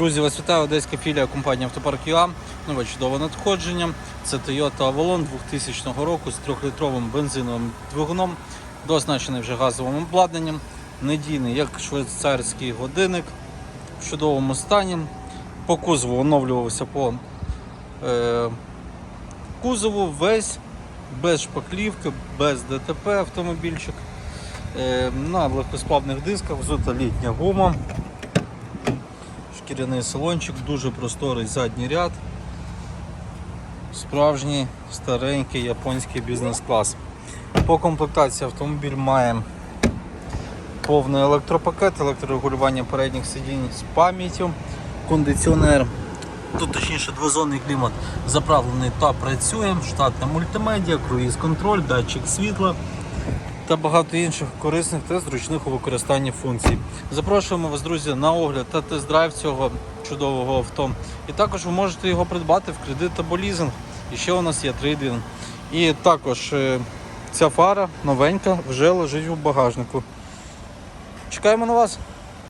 Друзі, вас вітаю одеська філія компанії Автопарк ЮА. Нове чудове надходження. Це Toyota Avalon 2000 року з 3-літровим бензиновим двигуном, дооснащений вже газовим обладнанням, надійний як швейцарський годинник в чудовому стані. По кузову оновлювався по е, кузову весь без шпаклівки, без ДТП автомобільчик. Е, на легкосплавних дисках взута літня гума. Шкіряний салончик, дуже просторий задній ряд. Справжній старенький японський бізнес-клас. По комплектації автомобіль має повний електропакет, електрорегулювання передніх сидінь з пам'яттю, кондиціонер. Тут точніше двозонний клімат заправлений та працює, штатна мультимедіа, круїз-контроль, датчик світла та багато інших корисних та зручних у використанні функцій. Запрошуємо вас, друзі, на огляд та тест-драйв цього чудового авто. І також ви можете його придбати в кредит або лізинг. І ще у нас є трейдинг. І також е, ця фара новенька вже лежить у багажнику. Чекаємо на вас.